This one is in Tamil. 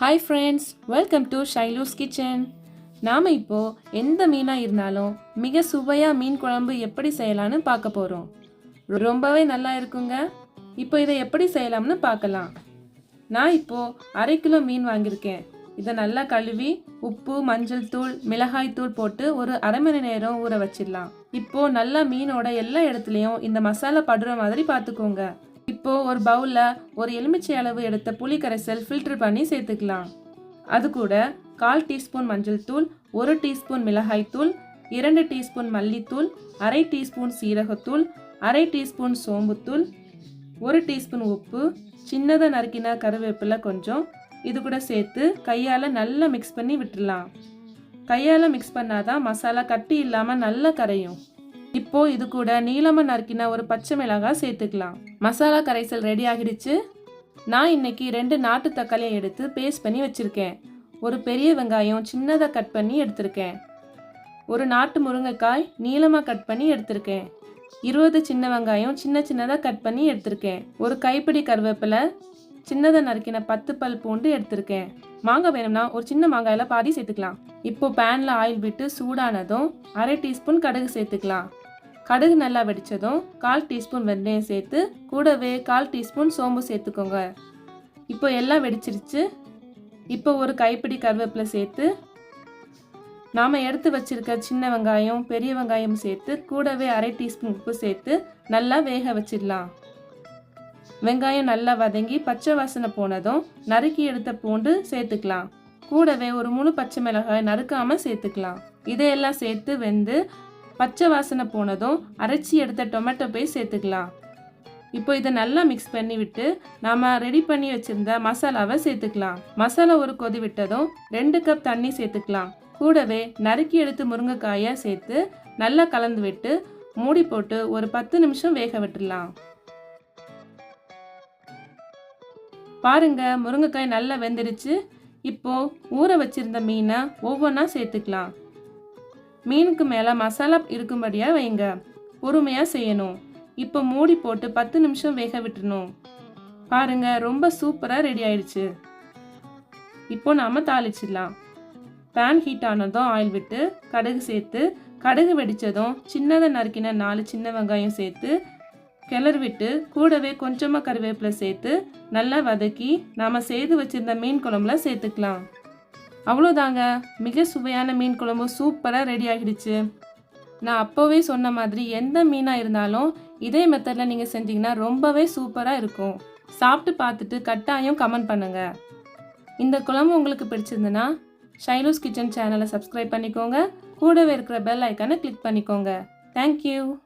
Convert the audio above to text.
Hi friends welcome to Shailu's kitchen நாம் இப்போது எந்த மீனாக இருந்தாலும் மிக சுவையாக மீன் குழம்பு எப்படி செய்யலாம்னு பார்க்க போகிறோம் ரொம்பவே நல்லா இருக்குங்க. இப்போ இதை எப்படி செய்யலாம்னு பார்க்கலாம். நான் இப்போது அரை கிலோ மீன் வாங்கியிருக்கேன். இதை நல்லா கழுவி உப்பு மஞ்சள் தூள் மிளகாய் தூள் போட்டு ஒரு அரை மணி நேரம் ஊற வச்சிடலாம். இப்போது நல்லா மீனோட எல்லா இடத்துலையும் இந்த மசாலா படுற மாதிரி பார்த்துக்கோங்க. இப்போ ஒரு பவுல்ல ஒரு எலுமிச்சை அளவு எடுத்த புளி கரைசல் ஃபில்டர் பண்ணி சேர்த்துக்கலாம். அது கூட கால் டீஸ்பூன் மஞ்சள் தூள் ஒரு டீஸ்பூன் மிளகாய் தூள் இரண்டு டீஸ்பூன் மல்லித்தூள் அரை டீஸ்பூன் சீரகத்தூள் அரை டீஸ்பூன் சோம்புத்தூள் ஒரு டீஸ்பூன் உப்பு சின்னதாக நறுக்கின கருவேப்பிலை கொஞ்சம் இது கூட சேர்த்து கையால் நல்லா மிக்ஸ் பண்ணி விட்டுடலாம். கையால் மிக்ஸ் பண்ணாதான் மசாலா கட்டி இல்லாமல் நல்லா கரையும். இப்போ இது கூட நீளமாக நறுக்கின ஒரு பச்சை மிளகாய் சேர்த்துக்கலாம். மசாலா கரைசல் ரெடி ஆகிடுச்சு. நான் இன்னைக்கு ரெண்டு நாட்டு தக்காளியை எடுத்து பேஸ்ட் பண்ணி வச்சுருக்கேன். ஒரு பெரிய வெங்காயம் சின்னதாக கட் பண்ணி எடுத்திருக்கேன். ஒரு நாட்டு முருங்கைக்காய் நீளமாக கட் பண்ணி எடுத்திருக்கேன். இருபது சின்ன வெங்காயம் சின்ன சின்னதாக கட் பண்ணி எடுத்திருக்கேன். ஒரு கைப்பிடி கருவேப்பிலை சின்னதாக நறுக்கின பத்து பல் பூண்டு எடுத்திருக்கேன். மாங்காய் வேணும்னா ஒரு சின்ன மாங்காயில் பாதி சேர்த்துக்கலாம். இப்போ பேனில் ஆயில் விட்டு சூடானதும் அரை டீஸ்பூன் கடுகு சேர்த்துக்கலாம். கடுகு நல்லா வெடிச்சதும் கால் டீஸ்பூன் வெந்தயம் சேர்த்து கூடவே கால் டீஸ்பூன் சோம்பு சேர்த்துக்கோங்க. இப்போ எல்லாம் வெடிச்சிருச்சு. இப்போ ஒரு கைப்பிடி கருவேப்பிலை சேர்த்து நாம் எடுத்து வச்சிருக்க சின்ன வெங்காயம் பெரிய வெங்காயம் சேர்த்து கூடவே அரை டீஸ்பூன் உப்பு சேர்த்து நல்லா வேக வச்சிடலாம். வெங்காயம் நல்லா வதங்கி பச்சை வாசனை போனதும் நறுக்கி எடுத்த பூண்டு சேர்த்துக்கலாம். கூடவே ஒரு முழு பச்சை மிளகாய் நறுக்காமல் சேர்த்துக்கலாம். இதையெல்லாம் சேர்த்து வெந்து பச்சை வாசனை போனதும் அரைச்சி எடுத்த டொமேட்டோ போய் சேர்த்துக்கலாம். இப்போ இதை நல்லா மிக்ஸ் பண்ணி விட்டு நாம் ரெடி பண்ணி வச்சுருந்த மசாலாவை சேர்த்துக்கலாம். மசாலா ஒரு கொதி விட்டதும் ரெண்டு கப் தண்ணி சேர்த்துக்கலாம். கூடவே நறுக்கி எடுத்து முருங்கைக்காயை சேர்த்து நல்லா கலந்து விட்டு மூடி போட்டு ஒரு பத்து நிமிஷம் வேக விட்டுடலாம். பாருங்க முருங்கைக்காய் நல்லா வெந்துடுச்சு இப்போ ஊற வச்சிருந்த மீனை ஒவ்வொன்றா சேர்த்துக்கலாம். மீனுக்கு மேலே மசாலா இருக்கும்படியாக வைங்க. பொறுமையாக செய்யணும். இப்போ மூடி போட்டு பத்து நிமிஷம் வேக விட்டுணும் பாருங்க ரொம்ப சூப்பராக ரெடி ஆயிடுச்சு. இப்போ நாம் தாளிச்சிடலாம். பேன் ஹீட் ஆனதும் ஆயில் விட்டு கடுகு சேர்த்து கடுகு வெடித்ததும் சின்னதாக நறுக்கின நாலு சின்ன வெங்காயம் சேர்த்து கிளறி விட்டு கூடவே கொஞ்சமாக கருவேப்பிலை சேர்த்து நல்லா வதக்கி நாம் செய்து வச்சிருந்த மீன் குழம்புல சேர்த்துக்கலாம். அவ்வளோதாங்க. மிக சுவையான மீன் குழம்பு சூப்பராக ரெடி ஆகிடுச்சு. நான் அப்போவே சொன்ன மாதிரி எந்த மீனாக இருந்தாலும் இதே மெத்தடில் நீங்கள் செஞ்சீங்கன்னா ரொம்பவே சூப்பராக இருக்கும். சாப்பிட்டு பார்த்துட்டு கட்டாயம் கமெண்ட் பண்ணுங்கள் இந்த குழம்பு உங்களுக்கு பிடிச்சிருந்துன்னா ஷைலூஸ் கிச்சன் சேனலை சப்ஸ்கிரைப் பண்ணிக்கோங்க. கூடவே இருக்கிற பெல் ஐக்கானை கிளிக் பண்ணிக்கோங்க. தேங்க்யூ